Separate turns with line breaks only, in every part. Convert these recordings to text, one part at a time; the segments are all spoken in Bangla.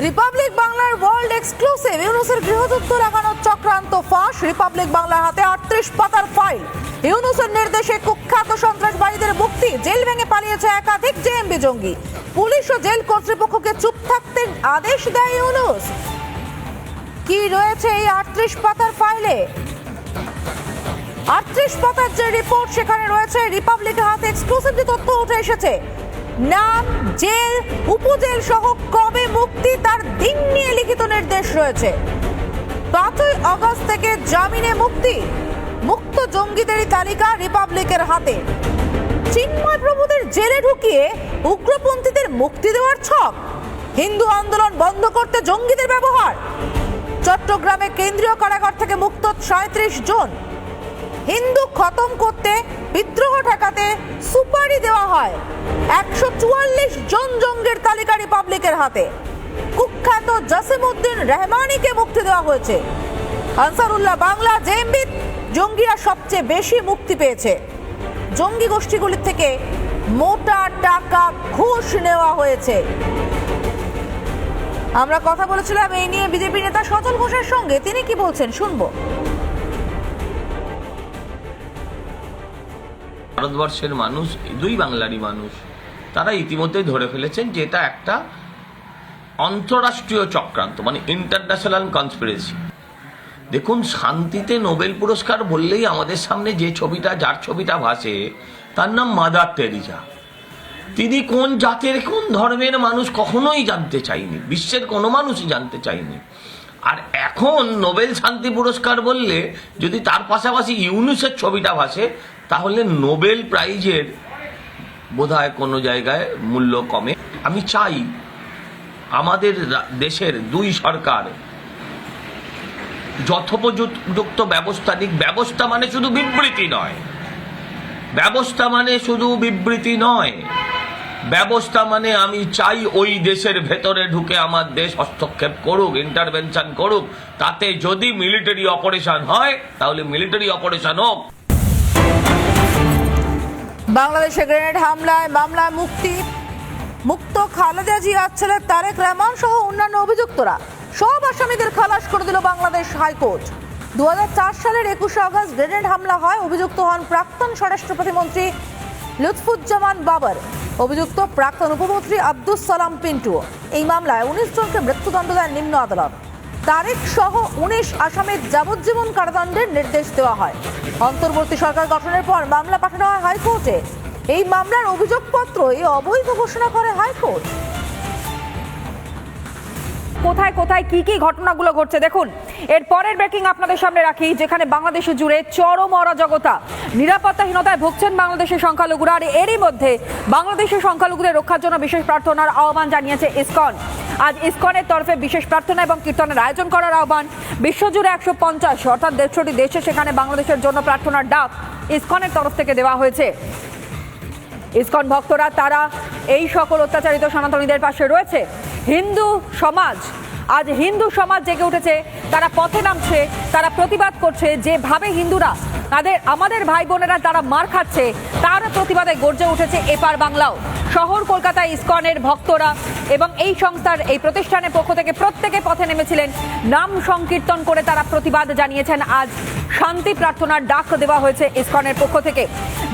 রিপাবলিক বাংলার ওয়ার্ল্ড এক্সক্লুসিভ ইউনুসের গৃহযুদ্ধ লাগানোর চক্রান্ত ফাঁস রিপাবলিক বাংলার হাতে আটত্রিশ পাতার ফাইল ইউনুসের নির্দেশে কুখ্যাত সন্ত্রাসবাদীদের মুক্তি, জেল ভেঙে পালিয়েছে একাধিক জেএমবি জঙ্গি। পুলিশ ও জেল কর্তৃপক্ষকে চুপ থাকতে আদেশ দেয় ইউনুস কি রয়েছে এই আটত্রিশ পাতার ফাইলে আটত্রিশ পাতার যে রিপোর্ট সেখানে রয়েছে রিপাবলিকের হাতে এক্সক্লুসিভ যে তথ্য উঠে এসেছে। নাম, জেল, উপজেল সহ কবে মুক্তি তার দিন নিয়ে লিখিত নির্দেশ রয়েছে? পাঁচই আগস্ট থেকে জামিনে মুক্তি। মুক্ত জঙ্গিদেরই তালিকা রিপাবলিকের হাতে। চিন্ময় প্রভুদের জেলে ঢুকিয়ে উগ্রপন্থীদের মুক্তি দেওয়ার ছক। হিন্দু আন্দোলন বন্ধ করতে জঙ্গিদের ব্যবহার। চট্টগ্রামে কেন্দ্রীয় কারাগার থেকে মুক্ত সাঁত্রিশ জন। হিন্দু খতম করতে, বিদ্রোহ ঠেকাতে সুপারি দেওয়া হয়। একশো চুয়াল্লিশ জন জঙ্গের তালিকা রিপাবলিকের হাতে। কুখ্যাত জসিমউদ্দিন রহমানিকে মুক্তি দেওয়া হয়েছে। আনসারুল্লাহ বাংলা জেএমবি জঙ্গিরা সবচেয়ে বেশি মুক্তি পেয়েছে। জঙ্গি গোষ্ঠীগুলির থেকে মোটা টাকা ঘুষ নেওয়া হয়েছে। আমরা কথা বলেছিলাম, এই নিয়ে বিজেপি নেতা সচল ঘোষের সঙ্গে। তিনি কি বলছেন? শুনব।
ভারতবর্ষের মানুষ, দুই বাংলারই মানুষ, তারা ইতিমধ্যে ধরে ফেলেছেন যে এটা একটা আন্তরাষ্ট্রীয় চক্রান্ত মানে ইন্টারন্যাশনাল কনস্পিরেসি দেখুন, শান্তিতে নোবেল পুরস্কার বললেই আমাদের সামনে যে ছবিটা, যার ছবিটা ভাসে, তার নাম মাদার টেরিজা তিনি কোন জাতের, কোন ধর্মের মানুষ কখনোই জানতে চাইনি, বিশ্বের কোনো মানুষই জানতে চাইনি। আর এখন নোবেল শান্তি পুরস্কার বললে যদি তার পাশাপাশি ইউনুসের ছবিটা ভাসে তাহলে নোবেল প্রাইজের বোধহয় কোনো জায়গায় মূল্য কমে। আমি চাই আমাদের দেশের দুই সরকার যথোপযুক্ত ব্যবস্থা নিক। ব্যবস্থা মানে শুধু বিবৃতি নয়। ব্যবস্থা মানে শুধু বিবৃতি নয়। ব্যবস্থা মানে আমি চাই ওই দেশের ভেতরে ঢুকে আমার দেশ হস্তক্ষেপ করুক ইন্টারভেনশন করুক। তাতে যদি মিলিটারি অপারেশন হয়, তাহলে মিলিটারি অপারেশন হোক।
বাংলাদেশে গ্রেনেড হামলায় মামলায় মুক্তি। মুক্ত খালেদা জিয়ার ছেলে তারেক রহমান সহ অন্যান্য অভিযুক্তরা। সব আসামিদের খালাস করে দিল বাংলাদেশ হাইকোর্ট। দু হাজার চার সালের একুশে আগস্ট গ্রেনেড হামলা হয়, অভিযুক্ত হন প্রাক্তন স্বরাষ্ট্র প্রতিমন্ত্রী লুৎফুজ্জামান বাবর। অভিযুক্ত প্রাক্তন উপমন্ত্রী আব্দুস সালাম পিন্টু এই মামলায় উনিশ জনকে মৃত্যুদণ্ড দেয় নিম্ন আদালত। তারেক সহ উনিশ আসামির যাবজ্জীবন কারাদণ্ডের নির্দেশ দেওয়া হয়। অন্তর্বর্তী সরকার গঠনের পর মামলা পাঠানো হয় হাইকোর্টে। এই মামলার অভিযোগপত্র এই অবৈধ ঘোষণা করে হাইকোর্ট।
কোথায় কোথায়, কি কি ঘটনাগুলো ঘটছে দেখুন। এর পরের ব্রেকিং আপনাদের সামনে রাখি, যেখানে বাংলাদেশে জুড়ে চরম অরাজকতা। নিরাপত্তাহীনতায় ভুগছেন বাংলাদেশের সংখ্যালঘুরা, আর এরই মধ্যে বাংলাদেশের সংখ্যালঘুদের রক্ষার জন্য বিশেষ প্রার্থনার আহ্বান জানিয়েছে ইসকন। আজ ইসকনের তরফে বিশেষ প্রার্থনা এবং কীর্তনের আয়োজন করার আহ্বান। বিশ্বজুড়ে একশো পঞ্চাশ, অর্থাৎ দেড়শোটি দেশে সেখানে বাংলাদেশের জন্য প্রার্থনার ডাক ইসকনের তরফ থেকে দেওয়া হয়েছে। ইসকন ভক্তরা, তারা এই সকল অত্যাচারিত সনাতনীদের পাশে রয়েছে। হিন্দু সমাজ, আজ হিন্দু সমাজ জেগে উঠেছে। তারা পথে নামছে, তারা প্রতিবাদ করছে। যেভাবে হিন্দুরা তাদের, আমাদের ভাই বোনেরা তারা মার খাচ্ছে, তার প্রতিবাদে গর্জে উঠেছে এপার বাংলাও। শহর কলকাতায় ইসকনের ভক্তরা এবং এই সংস্থার এই প্রতিষ্ঠানের পক্ষ থেকে প্রত্যেকে পথে নেমেছিলেন। নাম সংকীর্তন করে তারা প্রতিবাদ জানিয়েছেন। আজ শান্তি প্রার্থনার ডাক দেওয়া হয়েছে ইসকনের পক্ষ থেকে।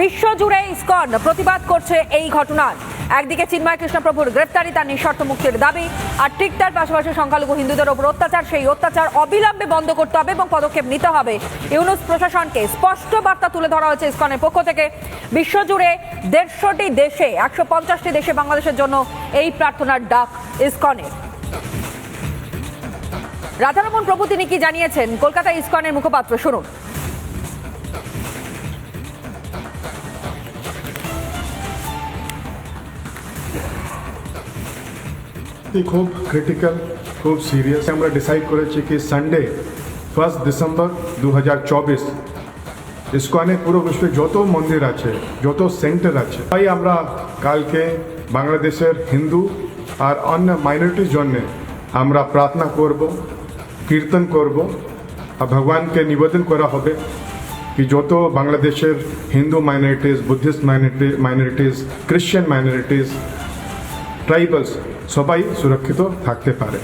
বিশ্বজুড়ে ইসকন প্রতিবাদ করছে এই ঘটনার। একদিকে চিন্ময় কৃষ্ণপ্রভুর গ্রেফতারি, তার নিঃশর্ত মুক্তির দাবি, আর ঠিক তার পাশাপাশি সংখ্যালঘু হিন্দুদের ওপর অত্যাচার, সেই অত্যাচার অবিলম্বে বন্ধ করতে হবে এবং পদক্ষেপ নিতে হবে। ইউনুস প্রশাসনকে স্পষ্ট বার্তা তুলে ধরা হয়েছে ইসকনের পক্ষ থেকে। বিশ্বজুড়ে দেড়শোটি দেশে, একশো পঞ্চাশটি দেশে বাংলাদেশের জন্য এই প্রার্থনার ডাক ইসকনের। রাধারমন প্রভু তিনি কি জানিয়েছেন? কলকাতা ইসকনের মুখপাত্র, শুনুন।
খুব ক্রিটিক্যাল খুব সিরিয়াস আমরা ডিসাইড করেছি কি সানডে ফার্স্ট ডিসেম্বর দু হাজার চব্বিশ। ইস্কনে পুরো বিশ্বে যত মন্দির আছে, যত সেন্টার আছে, তাই আমরা কালকে বাংলাদেশের হিন্দু আর অন্য মাইনরিটির জন্য আমরা প্রার্থনা করব, কীর্তন করব, আর ভগবানকে নিবেদন করা হবে কি যত বাংলাদেশের Hindu minorities Buddhist minority minorities Christian minorities tribals সবাই সুরক্ষিত থাকতে পারে।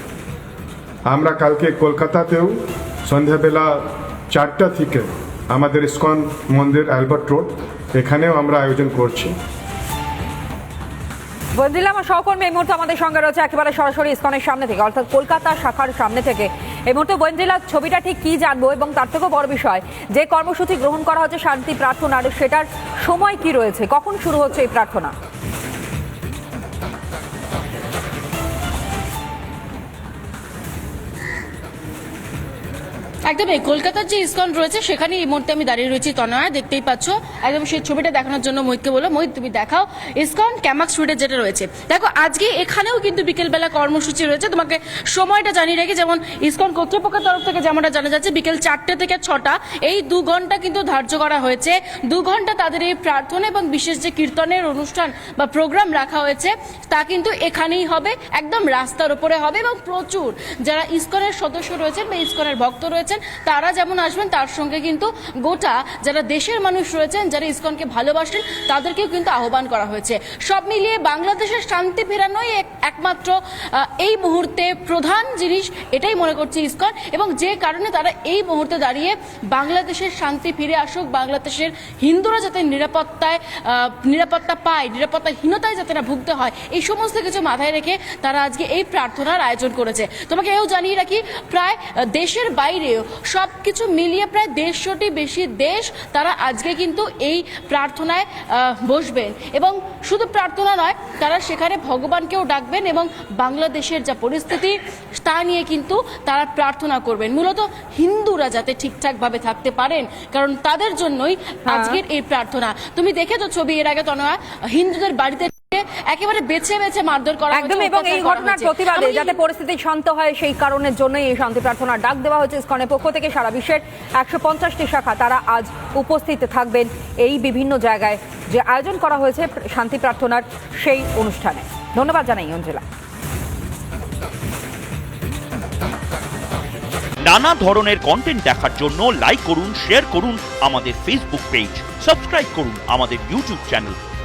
আমরা কালকে কলকাতাতেও সন্ধ্যাবেলা চারটা থেকে আমাদের ইস্কন মন্দির অ্যালবার্ট রোড, এখানেও আমরা আয়োজন করছি।
বদিল আমার সহকর্মী এই মুহূর্তে আমাদের সঙ্গে রয়েছে একেবারে সরাসরি ইস্কনের সামনে থেকে, অর্থাৎ কলকাতা শাখার সামনে থেকে। এই মুহূর্তে বঞ্জিলার ছবিটা ঠিক কি জানব এবং তার থেকেও বড় বিষয়, যে কর্মসূচি গ্রহণ করা হচ্ছে শান্তি প্রার্থনার, সেটার সময় কি রয়েছে? কখন শুরু হচ্ছে এই প্রার্থনা?
একদমই কলকাতার যে ইসকন রয়েছে সেখানে এই মুহূর্তে আমি দাঁড়িয়ে রয়েছি, তনয়া, দেখতেই পাচ্ছ। একদম সেই ছবিটা দেখানোর জন্য মহিতকে বলো মহিত, তুমি দেখাও ইসকন ক্যামাক স্ট্রিটে যেটা রয়েছে। দেখো, আজকে এখানেও কিন্তু বিকেলবেলা কর্মসূচি রয়েছে, তোমাকে সময়টা জানিয়ে রাখি যেমন ইসকন কর্তৃপক্ষের তরফ থেকে যেমনটা জানা যাচ্ছে, বিকেল চারটে থেকে ছটা, এই দু ঘণ্টা কিন্তু ধার্য করা হয়েছে। দু ঘণ্টা তাদের এই প্রার্থনা এবং বিশেষ যে কীর্তনের অনুষ্ঠান বা প্রোগ্রাম রাখা হয়েছে, তা কিন্তু এখানেই হবে, একদম রাস্তার উপরে হবে এবং প্রচুর যারা ইসকনের সদস্য রয়েছেন বা ইসকনের ভক্ত রয়েছেন তারা যেমন আসবেন, তার সঙ্গে কিন্তু গোটা যারা দেশের মানুষ রয়েছেন, যারা ইসকনকে ভালোবাসেন, তাদেরকেও কিন্তু আহ্বান করা হয়েছে। সব মিলিয়ে বাংলাদেশের শান্তি ফেরানোই একমাত্র এই মুহূর্তে প্রধান জিনিস, এটাই মনে করছে ইসকন। এবং যে কারণে তারা এই মুহূর্তে দাঁড়িয়ে বাংলাদেশের শান্তি ফিরে আসুক, বাংলাদেশের হিন্দুরা যাতে নিরাপত্তায় নিরাপত্তা পায়, নিরাপত্তাহীনতায় যাতে না ভুগতে হয়, এই সমস্ত কিছু মাথায় রেখে তারা আজকে এই প্রার্থনার আয়োজন করেছে। তোমাকে এও জানিয়ে রাখি, প্রায় দেশের বাইরেও সব কিছু মিলিয়ে প্রায় দেড়শোটি বেশি দেশ তারা আজকে কিন্তু এই প্রার্থনায় বসবেন। এবং শুধু প্রার্থনা নয় তারা সেখানে ভগবানকেও ডাকবেন এবং বাংলাদেশের যা পরিস্থিতি তা নিয়ে কিন্তু তারা প্রার্থনা করবেন। মূলত হিন্দুরা যাতে ঠিকঠাকভাবে থাকতে পারেন কারণ তাদের জন্যই আজকের এই প্রার্থনা। তুমি দেখে তো ছবি এর আগে তনয়া? হিন্দুদের বাড়িতে একেবারে বেছে বেছে মারধর করা
একদম এবং এই ঘটনার প্রতিবাদে যাতে পরিস্থিতি শান্ত হয় সেই কারণের জন্যই এই শান্তি প্রার্থনার ডাক দেওয়া হয়েছে ইসকনের পক্ষ থেকে সারা বিশ্বের একশো পঞ্চাশটি শাখা তারা আজ উপস্থিত থাকবেন এই বিভিন্ন জায়গায় যে আয়োজন করা হয়েছে শান্তি প্রার্থনার সেই অনুষ্ঠানে। ধন্যবাদ জানাই অঞ্জলা।
নানা ধরনের কন্টেন্ট দেখার জন্য লাইক করুন শেয়ার করুন আমাদের ফেসবুক পেজ সাবস্ক্রাইব করুন আমাদের ইউটিউব চ্যানেল